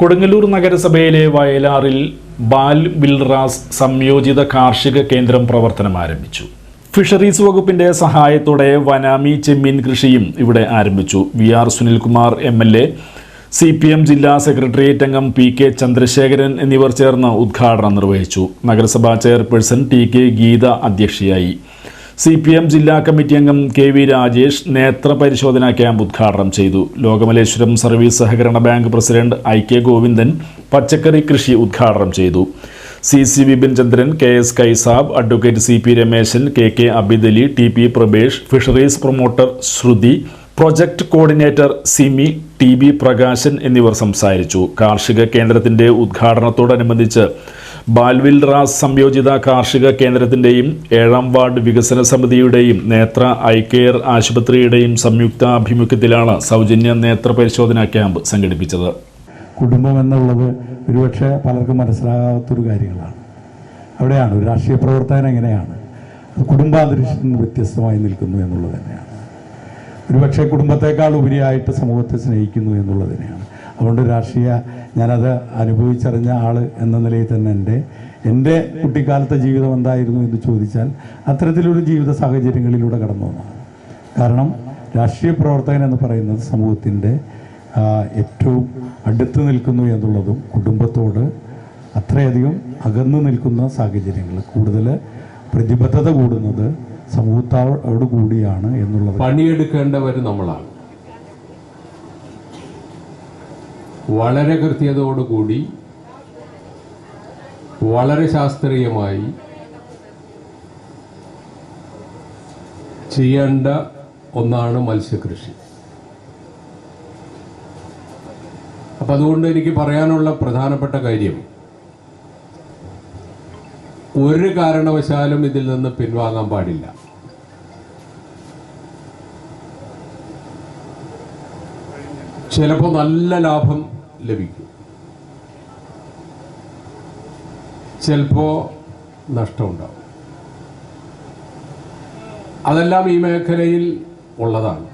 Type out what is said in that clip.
കൊടുങ്ങല്ലൂർ നഗരസഭയിലെ വയലാറിൽ ബാൽ ബിൽറാസ് സംയോജിത കാർഷിക കേന്ദ്രം പ്രവർത്തനം ആരംഭിച്ചു. ഫിഷറീസ് വകുപ്പിന്റെ സഹായത്തോടെ വനാമി ചെമ്മീൻ കൃഷിയും ഇവിടെ ആരംഭിച്ചു. V R Sunilkumar M L A C P M ജില്ലാ സെക്രട്ടേറിയറ്റ് അംഗം പി കെ ചന്ദ്രശേഖരൻ എന്നിവർ ചേർന്ന് ഉദ്ഘാടനം നിർവഹിച്ചു. നഗരസഭാ ചെയർപേഴ്സൺ ടി കെ ഗീത അധ്യക്ഷയായി. സി പി എം ജില്ലാ കമ്മിറ്റി അംഗം കെ വി രാജേഷ് നേത്ര പരിശോധനാ ക്യാമ്പ് ഉദ്ഘാടനം ചെയ്തു. ലോകമലേശ്വരം സർവീസ് സഹകരണ bank president I K Govindan പച്ചക്കറി കൃഷി ഉദ്ഘാടനം ചെയ്തു. C C Vipin Chandran K S Kaisab advocate C P Rameshan K K Abidali T P Prabesh fisheries promoter Shruthi project coordinator Simi T B Prakashan എന്നിവർ സംസാരിച്ചു. കാർഷിക കേന്ദ്രത്തിന്റെ ഉദ്ഘാടനത്തോടനുബന്ധിച്ച് ബാൽവിൽ Ras സംയോജിത കാർഷിക കേന്ദ്രത്തിന്റെയും ഏഴാം വാർഡ് വികസന സമിതിയുടെയും നേത്ര ഐ കെയർ ആശുപത്രിയുടെയും സംയുക്ത ആഭിമുഖ്യത്തിലാണ് സൗജന്യ നേത്ര പരിശോധനാ ക്യാമ്പ് സംഘടിപ്പിച്ചത്. കുടുംബം എന്നുള്ളത് ഒരുപക്ഷെ പലർക്കും മനസ്സിലാകാത്തൊരു കാര്യങ്ങളാണ്. അവിടെയാണ് ഒരു രാഷ്ട്രീയ പ്രവർത്തനം എങ്ങനെയാണ്? കുടുംബാന്തരീക്ഷത്തിൽ നിന്ന് വ്യത്യസ്തമായി നിൽക്കുന്നു എന്നുള്ളത് തന്നെയാണ്. ഒരുപക്ഷെ കുടുംബത്തെക്കാൾ ഉപരിയായിട്ട് സമൂഹത്തെ സ്നേഹിക്കുന്നു എന്നുള്ളത് തന്നെയാണ് അതുകൊണ്ട് രാഷ്ട്രീയ ഞാനത് അനുഭവിച്ചറിഞ്ഞ ആൾ എന്ന നിലയിൽ തന്നെ എന്റെ എന്റെ കുട്ടിക്കാലത്തെ ജീവിതം എന്തായിരുന്നു എന്ന് ചോദിച്ചാൽ അത്തരത്തിലൊരു ജീവിത സാഹചര്യങ്ങളിലൂടെ കടന്നു വന്നതാണ്. കാരണം രാഷ്ട്രീയ പ്രവർത്തകൻ എന്ന് പറയുന്നത് സമൂഹത്തിന്റെ ഏറ്റവും അടുത്ത് നിൽക്കുന്നു എന്നുള്ളതും കുടുംബത്തോട് അത്രയധികം അകന്നു നിൽക്കുന്ന സാഹചര്യങ്ങൾ. കൂടുതൽ പ്രതിബദ്ധത കൂടുന്നത് സമൂഹത്തോട് കൂടിയാണ് എന്നുള്ളത്. പണിയെടുക്കേണ്ടവർ നമ്മളാണ്. വളരെ കൃത്യതയോടുകൂടി വളരെ ശാസ്ത്രീയമായി ചെയ്യേണ്ട ഒന്നാണ് മത്സ്യകൃഷി. അപ്പം അതുകൊണ്ട് എനിക്ക് പറയാനുള്ള പ്രധാനപ്പെട്ട കാര്യം ഒരു കാരണവശാലും ഇതിൽ നിന്ന് പിൻവാങ്ങാൻ പാടില്ല. ചിലപ്പോൾ നല്ല ലാഭം ലഭിക്കും. ചിലപ്പോൾ നഷ്ടമുണ്ടാവും അതെല്ലാം ഈ മേഖലയിൽ ഉള്ളതാണ്.